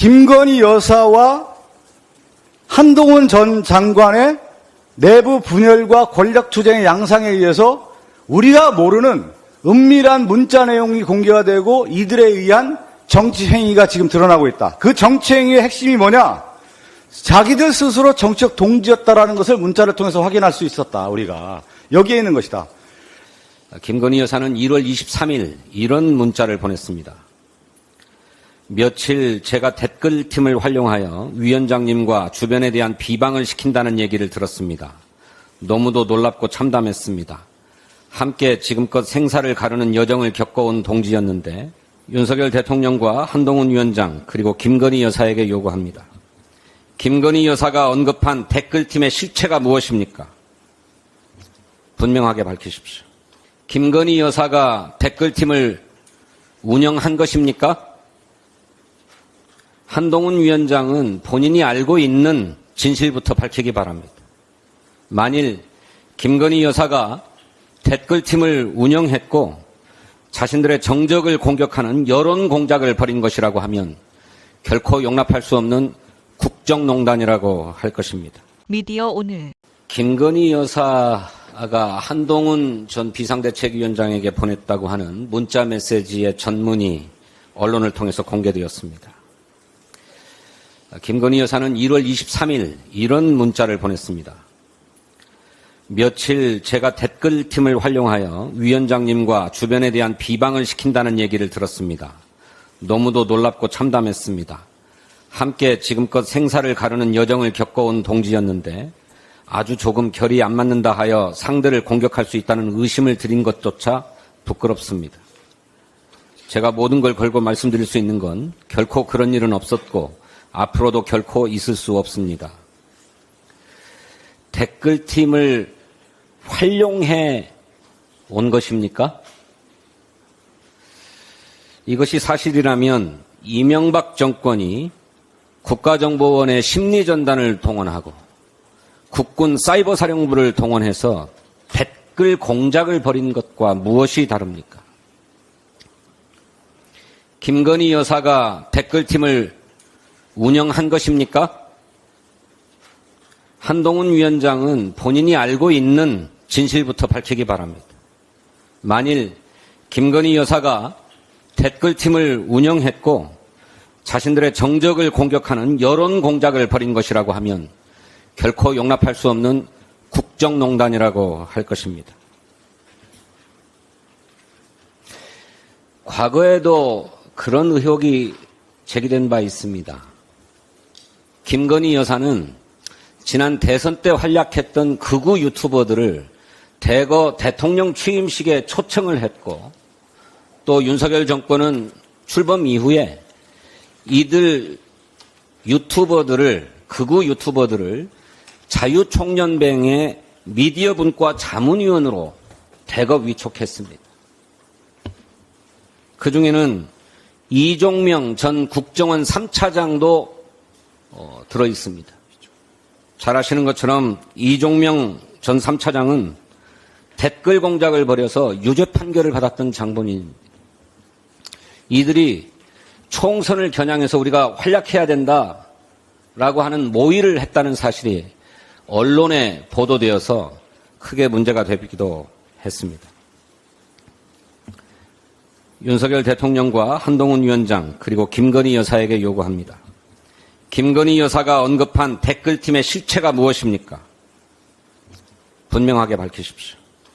김건희 여사와 한동훈 전 장관의 내부 분열과 권력 투쟁의 양상에 의해서 우리가 모르는 은밀한 문자 내용이 공개가 되고 이들에 의한 정치 행위가 지금 드러나고 있다. 그 정치 행위의 핵심이 뭐냐? 자기들 스스로 정치적 동지였다라는 것을 문자를 통해서 확인할 수 있었다. 우리가 여기에 있는 것이다. 김건희 여사는 1월 23일 이런 문자를 보냈습니다. 며칠 제가 댓글팀을 활용하여 위원장님과 주변에 대한 비방을 시킨다는 얘기를 들었습니다. 너무도 놀랍고 참담했습니다. 함께 지금껏 생사를 가르는 여정을 겪어온 동지였는데 윤석열 대통령과 한동훈 위원장 그리고 김건희 여사에게 요구합니다. 김건희 여사가 언급한 댓글팀의 실체가 무엇입니까? 분명하게 밝히십시오. 김건희 여사가 댓글팀을 운영한 것입니까? 한동훈 위원장은 본인이 알고 있는 진실부터 밝히기 바랍니다. 만일 김건희 여사가 댓글팀을 운영했고 자신들의 정적을 공격하는 여론 공작을 벌인 것이라고 하면 결코 용납할 수 없는 국정농단이라고 할 것입니다. 미디어 오늘 김건희 여사가 한동훈 전 비상대책위원장에게 보냈다고 하는 문자 메시지의 전문이 언론을 통해서 공개되었습니다. 김건희 여사는 1월 23일 이런 문자를 보냈습니다. 며칠 제가 댓글팀을 활용하여 위원장님과 주변에 대한 비방을 시킨다는 얘기를 들었습니다. 너무도 놀랍고 참담했습니다. 함께 지금껏 생사를 가르는 여정을 겪어온 동지였는데 아주 조금 결이 안 맞는다 하여 상대를 공격할 수 있다는 의심을 드린 것조차 부끄럽습니다. 제가 모든 걸 걸고 말씀드릴 수 있는 건 결코 그런 일은 없었고 앞으로도 결코 있을 수 없습니다. 댓글팀을 활용해 온 것입니까? 이것이 사실이라면 이명박 정권이 국가정보원의 심리전단을 동원하고 국군 사이버사령부를 동원해서 댓글 공작을 벌인 것과 무엇이 다릅니까? 김건희 여사가 댓글팀을 운영한 것입니까? 한동훈 위원장은 본인이 알고 있는 진실부터 밝히기 바랍니다. 만일 김건희 여사가 댓글팀을 운영했고 자신들의 정적을 공격하는 여론 공작을 벌인 것이라고 하면 결코 용납할 수 없는 국정농단이라고 할 것입니다. 과거에도 그런 의혹이 제기된 바 있습니다. 김건희 여사는 지난 대선 때 활약했던 극우 유튜버들을 대거 대통령 취임식에 초청을 했고 또 윤석열 정권은 출범 이후에 이들 유튜버들을 극우 유튜버들을 자유총연맹의 미디어 분과 자문위원으로 대거 위촉했습니다. 그 중에는 이종명 전 국정원 3차장도 어, 들어 있습니다. 잘 아시는 것처럼 이종명 전 3차장은 댓글 공작을 벌여서 유죄 판결을 받았던 장본인. 이들이 총선을 겨냥해서 우리가 활약해야 된다라고 하는 모의를 했다는 사실이 언론에 보도되어서 크게 문제가 되기도 했습니다. 윤석열 대통령과 한동훈 위원장 그리고 김건희 여사에게 요구합니다. 김건희 여사가 언급한 댓글팀의 실체가 무엇입니까? 분명하게 밝히십시오.